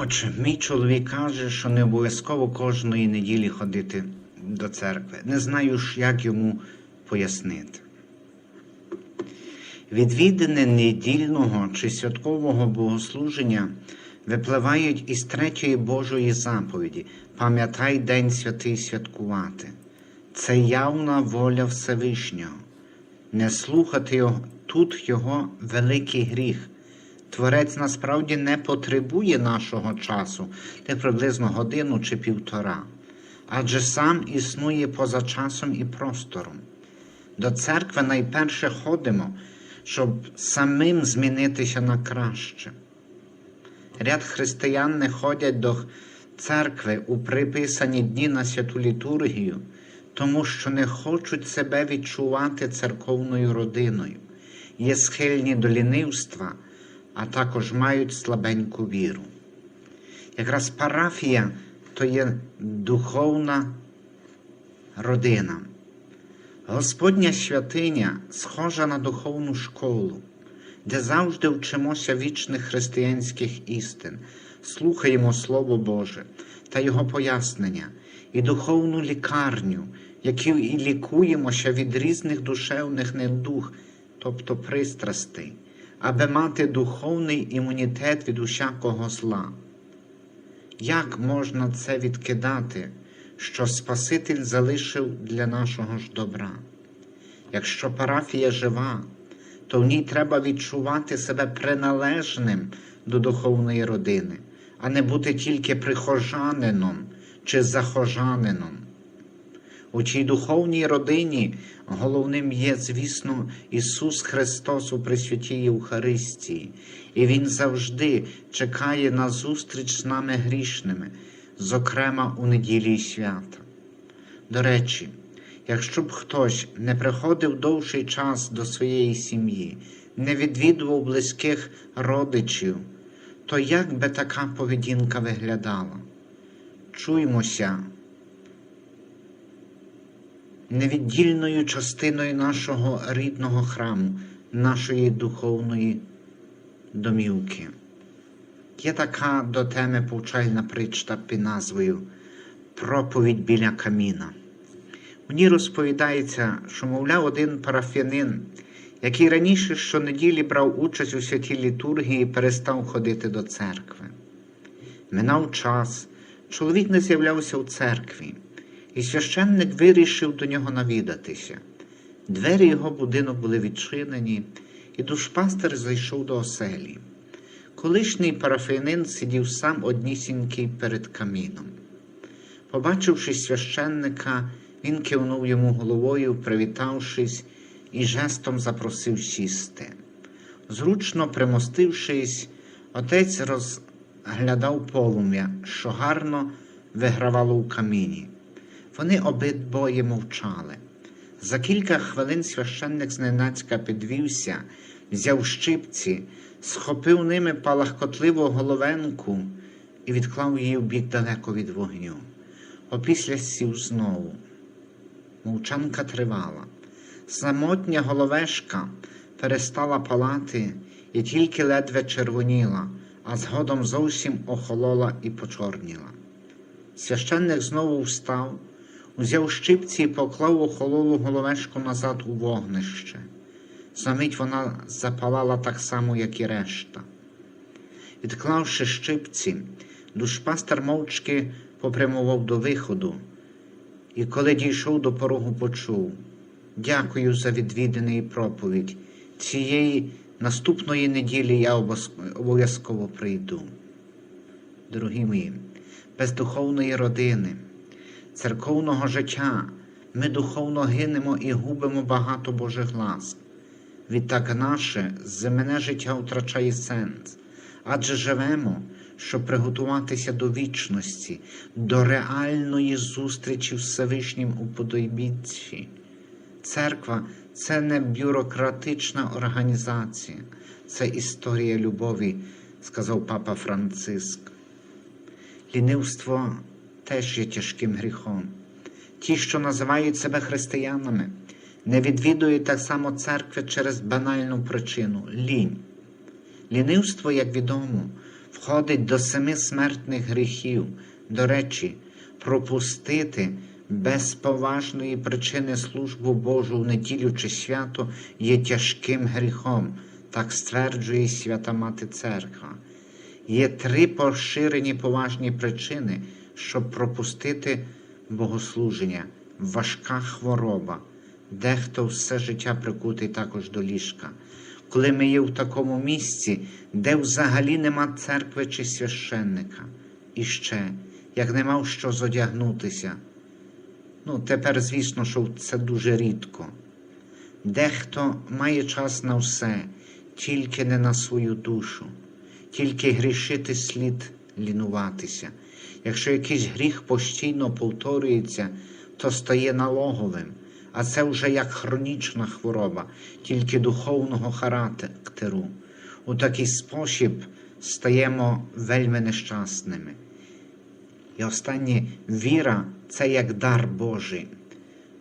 Отже, мій чоловік каже, що не обов'язково кожної неділі ходити до церкви. Не знаю ж, як йому пояснити. Відвідини недільного чи святкового богослуження випливають із третьої Божої заповіді Пам'ятай День святий святкувати. Це явна воля Всевишнього. Не слухати його, тут його великий гріх. Творець насправді не потребує нашого часу, де приблизно годину чи півтора, адже сам існує поза часом і простором. До церкви найперше ходимо, щоб самим змінитися на краще. Ряд християн не ходять до церкви у приписані дні на святу літургію, тому що не хочуть себе відчувати церковною родиною, є схильні до лінивства, а також мають слабеньку віру. Якраз парафія то є духовна родина. Господня святиня схожа на духовну школу, де завжди вчимося вічних християнських істин, слухаємо Слово Боже та Його пояснення, і духовну лікарню, якою і лікуємося від різних душевних недуг, тобто пристрастей, аби мати духовний імунітет від усякого зла. Як можна це відкидати, що Спаситель залишив для нашого ж добра? Якщо парафія жива, то в ній треба відчувати себе приналежним до духовної родини, а не бути тільки прихожанином чи захожанином. У цій духовній родині головним є, звісно, Ісус Христос у Пресвятій Євхаристії, і Він завжди чекає на зустріч з нами грішними, зокрема у неділі свята. До речі, якщо б хтось не приходив довший час до своєї сім'ї, не відвідував близьких родичів, то як би така поведінка виглядала? Чуймося невіддільною частиною нашого рідного храму, нашої духовної домівки. Є така до теми повчальна притча під назвою Проповідь біля каміна. У ній розповідається, що, мовляв, один парафіянин, який раніше щонеділі брав участь у святій літургії, перестав ходити до церкви. Минав час, чоловік не з'являвся у церкві, і священник вирішив до нього навідатися. Двері його будинок були відчинені, і душпастер зайшов до оселі. Колишній парафіянин сидів сам однісінький перед каміном. Побачивши священника, він кивнув йому головою, привітавшись, і жестом запросив сісти. Зручно примостившись, отець розглядав полум'я, що гарно вигравало у каміні. Вони обидвоє мовчали. За кілька хвилин священник зненацька підвівся, взяв щипці, схопив ними палахкотливу головенку і відклав її в бік далеко від вогню. Опісля сів знову. Мовчанка тривала. Самотня головешка перестала палати і тільки ледве червоніла, а згодом зовсім охолола і почорніла. Священник знову встав, узяв щипці і поклав охололу головешку назад у вогнище. Замить вона запалала так само, як і решта. Відклавши щипці, душпастер мовчки попрямував до виходу, і коли дійшов до порогу, почув Дякую за відвідини і проповідь. Цієї наступної неділі я обов'язково прийду. Дорогі мої, без духовної родини, церковного життя ми духовно гинемо і губимо багато Божих ласк. Відтак наше земне життя втрачає сенс, адже живемо, щоб приготуватися до вічності, до реальної зустрічі Всевишнім у подойбітці. Церква це не бюрократична організація, це історія любові, сказав папа Франциск. Лінивство теж є тяжким гріхом. Ті, що називають себе християнами, не відвідують так само церкви через банальну причину лінь. Лінивство, як відомо, входить до семи смертних гріхів. До речі, пропустити без поважної причини службу Божу в неділю чи свято є тяжким гріхом, так стверджує свята Мати Церква. Є три поширені поважні причини, щоб пропустити богослуження, важка хвороба, дехто все життя прикутий також до ліжка. Коли ми є в такому місці, де взагалі нема церкви чи священника, і ще, як не мав що зодягнутися. Ну, тепер, звісно, що це дуже рідко. Дехто має час на все, тільки не на свою душу, тільки грішити слід лінуватися. Якщо якийсь гріх постійно повторюється, то стає налоговим, а це вже як хронічна хвороба, тільки духовного характеру. У такий спосіб стаємо вельми нещасними. І останнє віра це як дар Божий.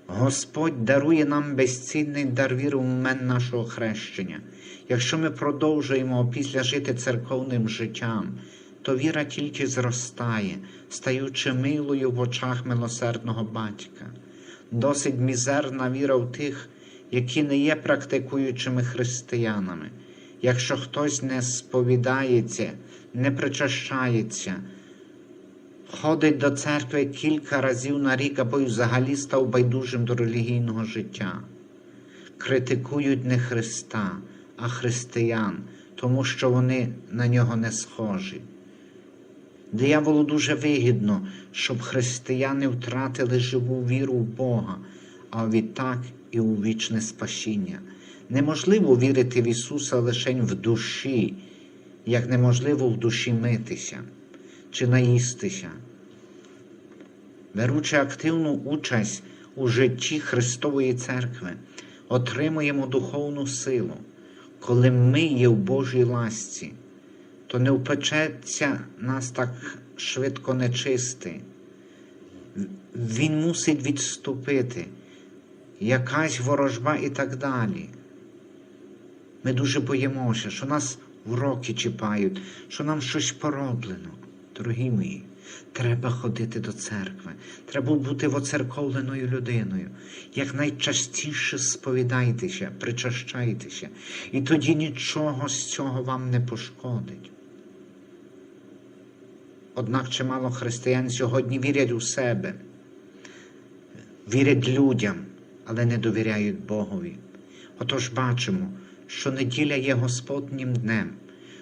Господь дарує нам безцінний дар віри в момент нашого хрещення. Якщо ми продовжуємо після жити церковним життям, то віра тільки зростає, стаючи милою в очах милосердного батька. Досить мізерна віра в тих, які не є практикуючими християнами. Якщо хтось не сповідається, не причащається, ходить до церкви кілька разів на рік або й взагалі став байдужим до релігійного життя. Критикують не Христа, а християн, тому що вони на нього не схожі. Дияволу дуже вигідно, щоб християни втратили живу віру в Бога, а відтак і у вічне спасіння. Неможливо вірити в Ісуса лише в душі, як неможливо в душі митися чи наїстися. Беручи активну участь у житті Христової Церкви, отримуємо духовну силу. Коли ми є в Божій ласці, то не впечеться нас так швидко нечистий. Він мусить відступити, якась ворожба і так далі. Ми дуже боїмося, що нас уроки чіпають, що нам щось пороблено. Дорогі мої, треба ходити до церкви, треба бути воцерковленою людиною. Якнайчастіше сповідайтеся, причащайтеся, і тоді нічого з цього вам не пошкодить. Однак чимало християн сьогодні вірять у себе, вірять людям, але не довіряють Богові. Отож бачимо, що неділя є Господнім днем.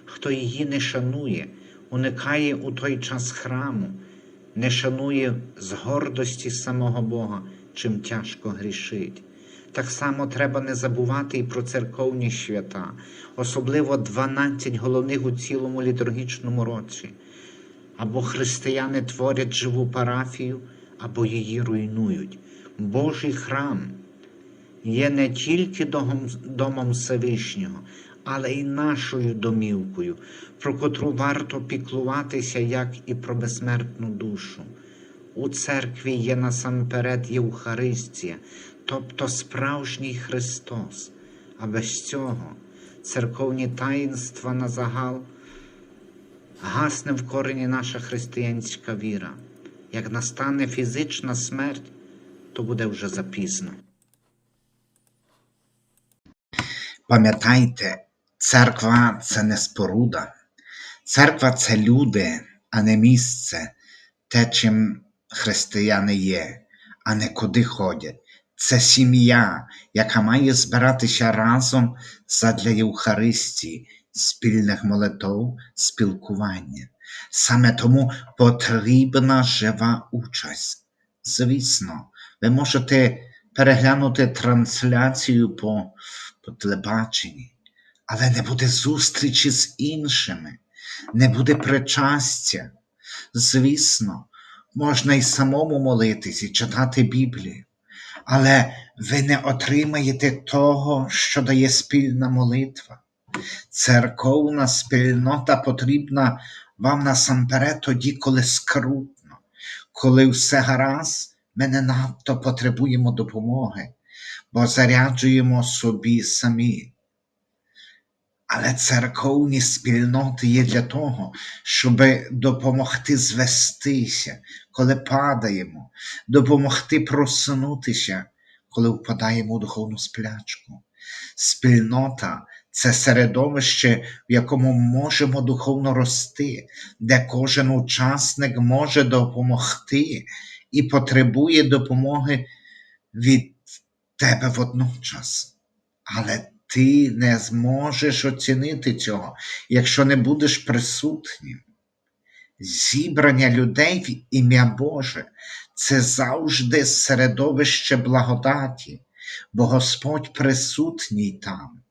Хто її не шанує, уникає у той час храму, не шанує з гордості самого Бога, чим тяжко грішить. Так само треба не забувати і про церковні свята, особливо 12 головних у цілому літургічному році. Або християни творять живу парафію, або її руйнують. Божий храм є не тільки домом, Всевишнього, але й нашою домівкою, про котру варто піклуватися, як і про безсмертну душу. У церкві є насамперед Євхаристія, тобто справжній Христос, а без цього церковні таїнства на загал гасне в корені наша християнська віра. Як настане фізична смерть, то буде вже запізно. Пам'ятайте, церква це не споруда. Церква це люди, а не місце, те, чим християни є, а не куди ходять. Це сім'я, яка має збиратися разом задля Євхаристії, спільних молитов, спілкування. Саме тому потрібна жива участь. Звісно, ви можете переглянути трансляцію по, по телебаченні, але не буде зустрічі з іншими, не буде причастя. Звісно, можна й самому молитись і читати Біблію, але ви не отримаєте того, що дає спільна молитва. Церковна спільнота потрібна вам насамперед тоді, коли скрутно, коли все гаразд, ми не надто потребуємо допомоги, бо заряджуємо собі самі. Але церковні спільноти є для того, щоб допомогти звестися, коли падаємо, допомогти проснутися, коли впадаємо у духовну сплячку. Спільнота це середовище, в якому можемо духовно рости, де кожен учасник може допомогти і потребує допомоги від тебе водночас. Але ти не зможеш оцінити цього, якщо не будеш присутнім. Зібрання людей в ім'я Боже це завжди середовище благодаті, бо Господь присутній там.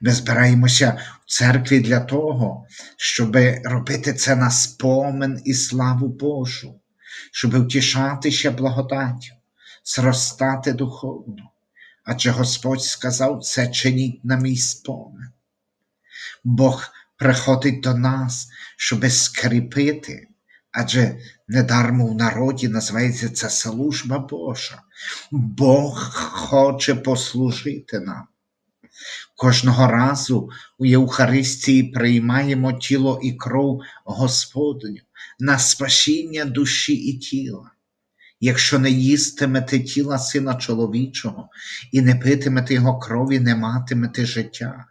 Ми збираємося в церкві для того, щоб робити це на спомин і славу Божу, щоб втішатися благодаттю, зростати духовно. Адже Господь сказав це чиніть на мій спомин. Бог приходить до нас, щоби скріпити, адже недармо в народі називається це служба Божа. Бог хоче послужити нам. Кожного разу у Євхаристії приймаємо тіло і кров Господню на спасіння душі і тіла. Якщо не їстимете тіла сина чоловічого і не питимете його крові, не матимете життя.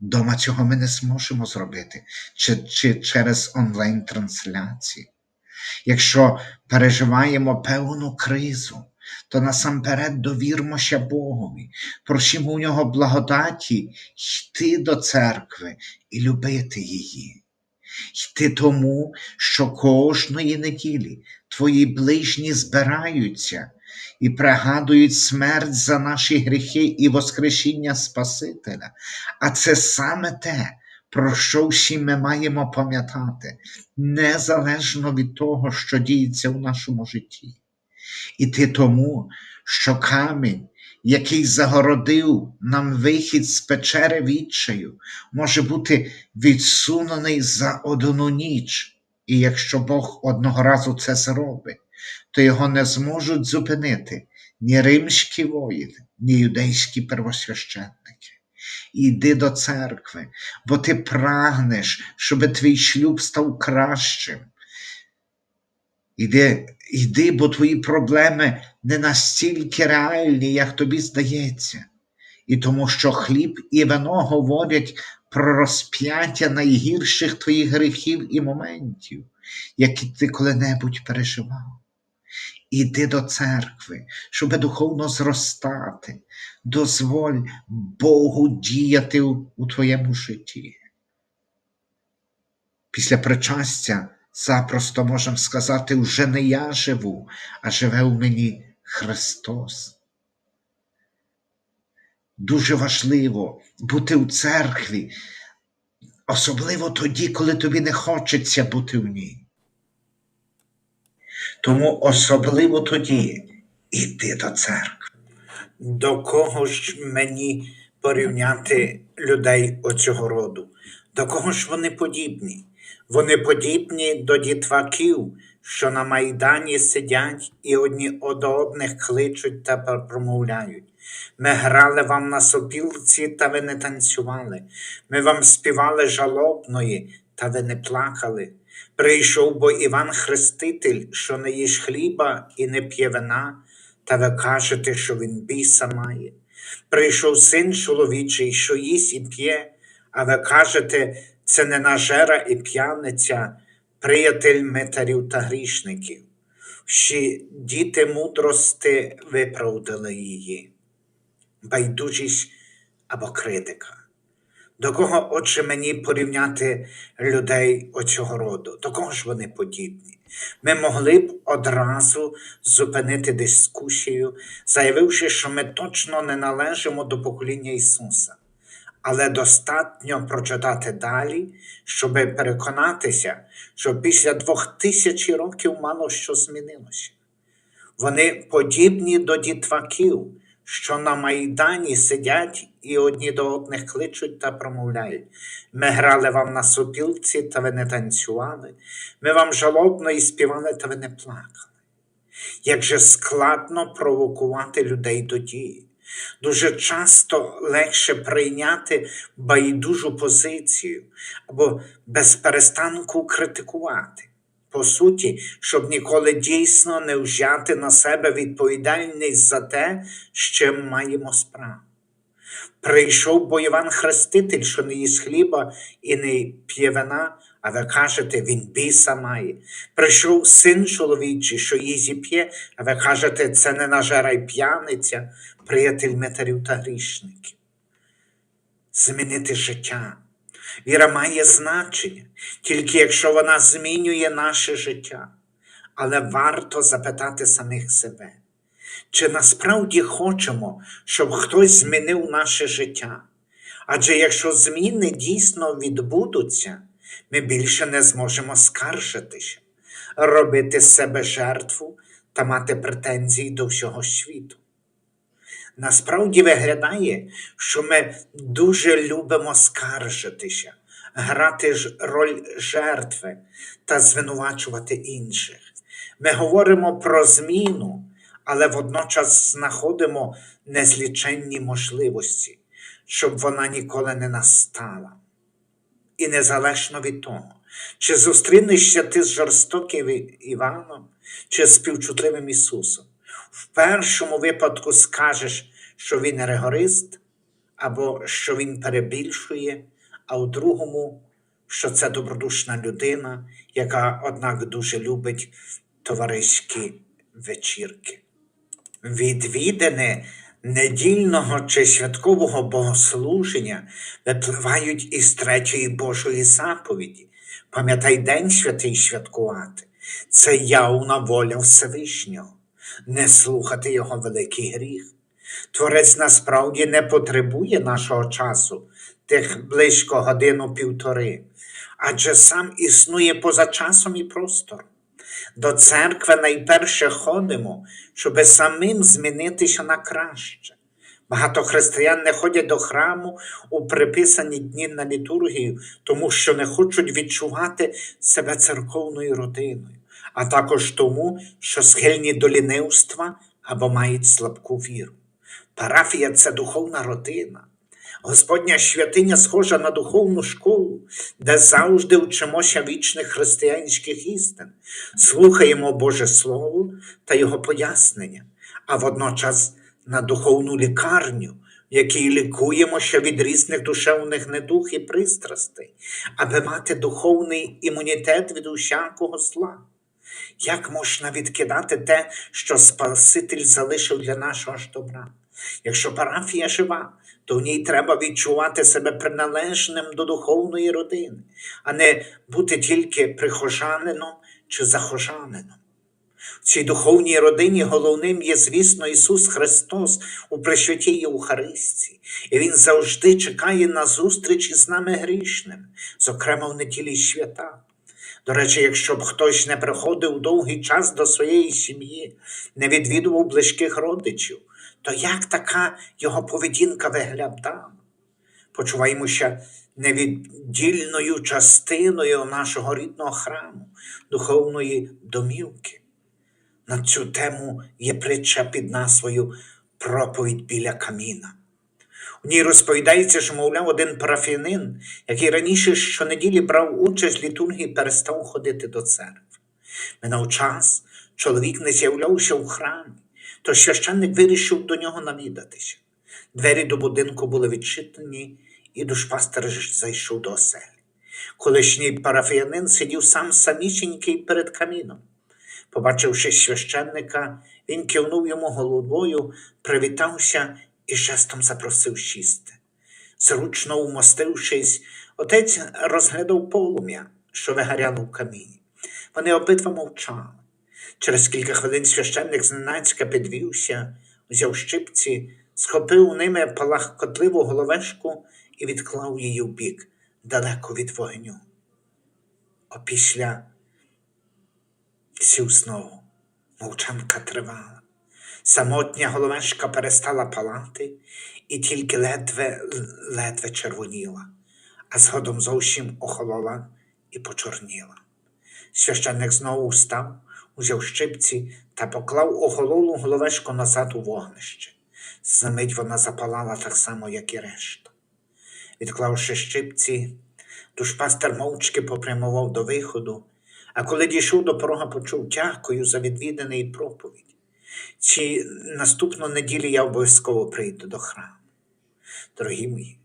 Дома цього ми не зможемо зробити чи, чи через онлайн-трансляції. Якщо переживаємо певну кризу, то насамперед довірмося Богові, просимо у нього благодаті йти до церкви і любити її. Йти тому, що кожної неділі твої ближні збираються і пригадують смерть за наші гріхи і Воскресіння Спасителя. А це саме те, про що всі ми маємо пам'ятати, незалежно від того, що діється в нашому житті. Іти тому, що камінь, який загородив нам вихід з печери відчаю, може бути відсунений за одну ніч. І якщо Бог одного разу це зробить, то його не зможуть зупинити ні римські воїни, ні юдейські первосвященники. Іди до церкви, бо ти прагнеш, щоб твій шлюб став кращим. Іди, іди, бо твої проблеми не настільки реальні, як тобі здається. І тому, що хліб і вино говорять про розп'яття найгірших твоїх гріхів і моментів, які ти коли-небудь переживав. Іди до церкви, щоб духовно зростати, дозволь Богу діяти у твоєму житті. Після причастя запросто можемо сказати, вже не я живу, а живе у мені Христос. Дуже важливо бути у церкві, особливо тоді, коли тобі не хочеться бути в ній. Тому особливо тоді іди до церкви. До кого ж мені порівняти людей оцього роду? До кого ж вони подібні? Вони подібні до дітваків, що на майдані сидять і одні до одних кличуть та промовляють. Ми грали вам на сопілці, та ви не танцювали. Ми вам співали жалобної, та ви не плакали. Прийшов бо Іван Хреститель, що не їж хліба і не п'є вина, та ви кажете, що він біса має. Прийшов син чоловічий, що їсть і п'є, а ви кажете, це не нажера і п'яниця, приятель митарів та грішників. Всі діти мудрости виправдали її, байдужість або критика. До кого, отже, мені порівняти людей оцього роду? До кого ж вони подібні? Ми могли б одразу зупинити дискусію, заявивши, що ми точно не належимо до покоління Ісуса. Але достатньо прочитати далі, щоб переконатися, що після двох тисяч років мало що змінилося. Вони подібні до дітваків, що на майдані сидять і одні до одних кличуть та промовляють. Ми грали вам на сопілці, та ви не танцювали, ми вам жалобно і співали, та ви не плакали. Як же складно провокувати людей до дії. Дуже часто легше прийняти байдужу позицію або без перестанку критикувати. По суті, щоб ніколи дійсно не взяти на себе відповідальність за те, з чим маємо справу. Прийшов бо Іван Хреститель, що не їсть хліба і не п'є вина, а ви кажете, він біса має. Прийшов син чоловічий, що їсть і п'є, а ви кажете, це не нажера й п'яниця, приятель метарів та грішників. Змінити життя. Віра має значення, тільки якщо вона змінює наше життя. Але варто запитати самих себе, чи насправді хочемо, щоб хтось змінив наше життя? Адже якщо зміни дійсно відбудуться, ми більше не зможемо скаржитися, робити з себе жертву та мати претензії до всього світу. Насправді виглядає, що ми дуже любимо скаржитися, грати ж роль жертви та звинувачувати інших. Ми говоримо про зміну, але водночас знаходимо незліченні можливості, щоб вона ніколи не настала. І незалежно від того, чи зустрінешся ти з жорстоким Іваном, чи з співчутливим Ісусом. В першому випадку скажеш, що він ригорист, або що він перебільшує, а у другому, що це добродушна людина, яка, однак, дуже любить товариські вечірки. Відвідини недільного чи святкового богослуження випливають із третьої Божої заповіді. Пам'ятай день святий святкувати. Це явна воля Всевишнього, не слухати його великий гріх. Творець насправді не потребує нашого часу, тих близько годину півтори, адже сам існує поза часом і простором. До церкви найперше ходимо, щоби самим змінитися на краще. Багато християн не ходять до храму у приписані дні на літургію, тому що не хочуть відчувати себе церковною родиною, а також тому, що схильні до лінивства або мають слабку віру. Парафія це духовна родина. Господня святиня схожа на духовну школу, де завжди вчимося вічних християнських істин, слухаємо Боже Слово та Його пояснення, а водночас на духовну лікарню, в якій лікуємося від різних душевних недух і пристрастей, аби мати духовний імунітет від усякого зла. Як можна відкидати те, що Спаситель залишив для нашого ж добра? Якщо парафія жива, то в ній треба відчувати себе приналежним до духовної родини, а не бути тільки прихожанином чи захожанином. В цій духовній родині головним є, звісно, Ісус Христос у Пресвятій Євхаристії, і Він завжди чекає на зустріч із нами грішними, зокрема в неділі свята. До речі, якщо б хтось не приходив довгий час до своєї сім'ї, не відвідував близьких родичів, то як така його поведінка виглядала? Почуваємося невіддільною частиною нашого рідного храму, духовної домівки. На цю тему є притча під назвою Проповідь біля каміна. У ній розповідається, що, мовляв, один парафіянин, який раніше щонеділі брав участь в літургії, перестав ходити до церкви. Минав час, чоловік не з'являвся в храмі, то священник вирішив до нього навідатися. Двері до будинку були відчинені, і душпастер зайшов до оселі. Колишній парафіянин сидів сам самісінький перед каміном. Побачивши священника, він кивнув йому головою, привітався і жестом запросив сісти. Зручно вмостившись, отець розглядав полум'я, що вигоряло в каміні. Вони обидва мовчали. Через кілька хвилин священник зненацька підвівся, взяв щипці, схопив ними палахкотливу головешку і відклав її в бік, далеко від вогню. Опісля сів знову. Мовчанка тривала. Самотня головешка перестала палати і тільки ледве ледве червоніла, а згодом зовсім охолола і почорніла. Священник знову встав, узяв щипці та поклав охололу головешку назад у вогнище. Замить вона запалала так само, як і решта. Відклавши щипці, душпастер мовчки попрямував до виходу, а коли дійшов до порога, почув дякую за відвіданий проповідь. Чи наступну неділю я обов'язково прийду до храму. Дорогі мої,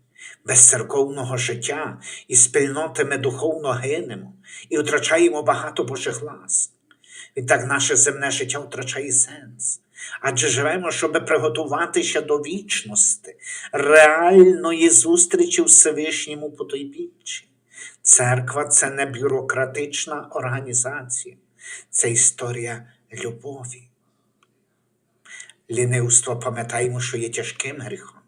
без церковного життя і спільноти ми духовно гинемо і втрачаємо багато Божих ласк. Відтак наше земне життя втрачає сенс. Адже живемо, щоб приготуватися до вічності, реальної зустрічі в Всевишньому потойбіччі. Церква це не бюрократична організація, це історія любові. Лінивство пам'ятаємо, що є тяжким гріхом.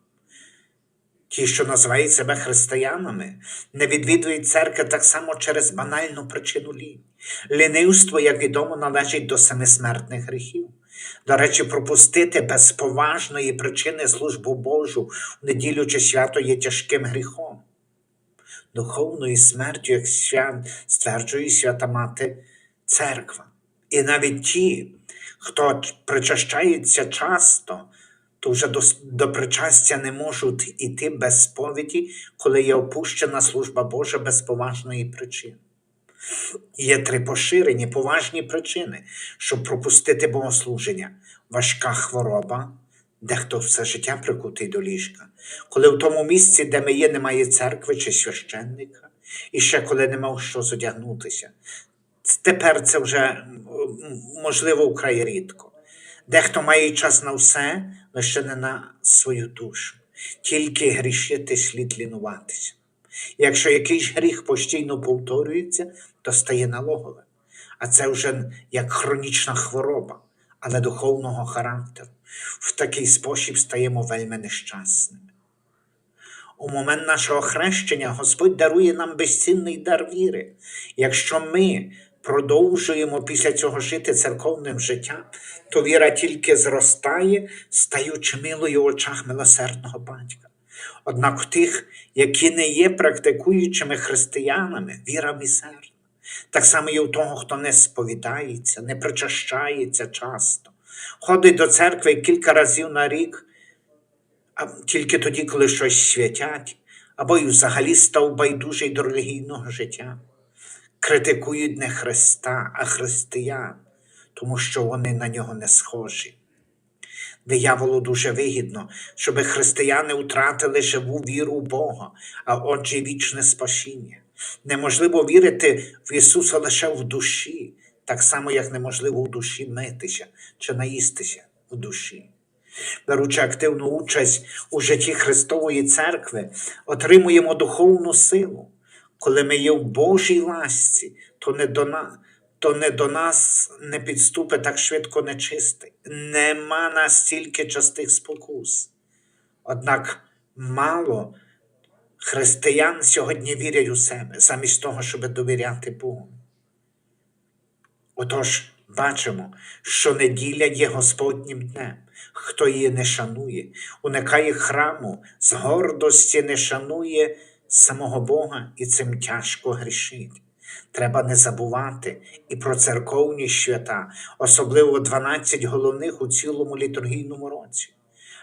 Ті, що називають себе християнами, не відвідують церкви так само через банальну причину лінь. Лінивство, як відомо, належить до семи смертних гріхів. До речі, пропустити без поважної причини службу Божу в неділю чи свято є тяжким гріхом. Духовною смертю, як свят, стверджує свята мати церква. І навіть ті, хто причащається часто, то вже до, до причастя не можуть іти без сповіді, коли є опущена служба Божа без поважної причини. Є три поширені поважні причини, щоб пропустити богослуження: важка хвороба, дехто все життя прикутий до ліжка, коли в тому місці, де ми є, немає церкви чи священника, і ще коли нема що зодягнутися. Тепер це вже можливо вкрай рідко. Дехто має час на все, але ще не на свою душу. Тільки грішити слід лінуватися. Якщо якийсь гріх постійно повторюється, то стає налоговим. А це вже як хронічна хвороба, але духовного характеру. В такий спосіб стаємо вельми нещасними. У момент нашого хрещення Господь дарує нам безцінний дар віри. Якщо ми продовжуємо після цього жити церковним життям, то віра тільки зростає, стаючи милою в очах милосердного батька. Однак в тих, які не є практикуючими християнами, віра мізерна. Так само і у того, хто не сповідається, не причащається часто, ходить до церкви кілька разів на рік, а тільки тоді, коли щось святять, або й взагалі став байдужий до релігійного життя. Критикують не Христа, а християн, тому що вони на нього не схожі. Дияволу дуже вигідно, щоб християни втратили живу віру в Бога, а отже, вічне спасіння. Неможливо вірити в Ісуса лише в душі, так само, як неможливо в душі митися чи наїстися в душі. Беручи активну участь у житті Христової церкви, отримуємо духовну силу. Коли ми є в Божій ласці, то не до нас. То не до нас не підступи так швидко нечистий. Нема настільки частих спокус. Однак мало християн сьогодні вірять у себе, замість того, щоб довіряти Богу. Отож, бачимо, що неділя є Господнім днем. Хто її не шанує, уникає храму, з гордості не шанує самого Бога і цим тяжко грішить. Треба не забувати і про церковні свята, особливо 12 головних у цілому літургійному році.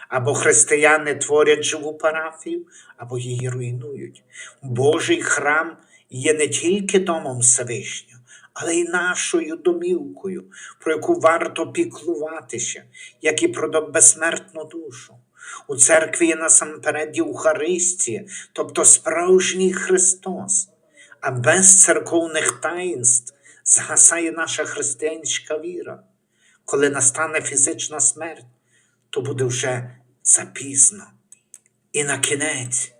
Або християни творять живу парафію, або її руйнують. Божий храм є не тільки домом Всевишнього, але й нашою домівкою, про яку варто піклуватися, як і про безсмертну душу. У церкві насамперед Євхаристія, тобто справжній Христос. А без церковних таїнств згасає наша християнська віра. Коли настане фізична смерть, то буде вже запізно. І на кінець,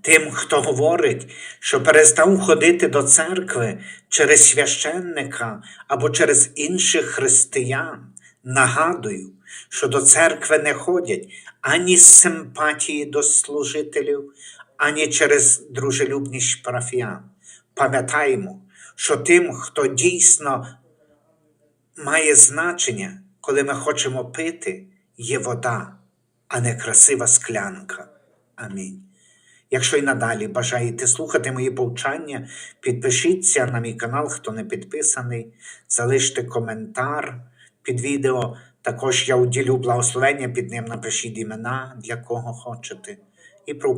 тим, хто говорить, що перестав ходити до церкви через священника або через інших християн, нагадую, що до церкви не ходять ані симпатії до служителів, ані через дружелюбність парафіян. Пам'ятаємо, що тим, хто дійсно має значення, коли ми хочемо пити, є вода, а не красива склянка. Амінь. Якщо й надалі бажаєте слухати мої повчання, підпишіться на мій канал, хто не підписаний, залиште коментар під відео Також я уділю благословення, під ним напишіть імена, для кого хочете. І про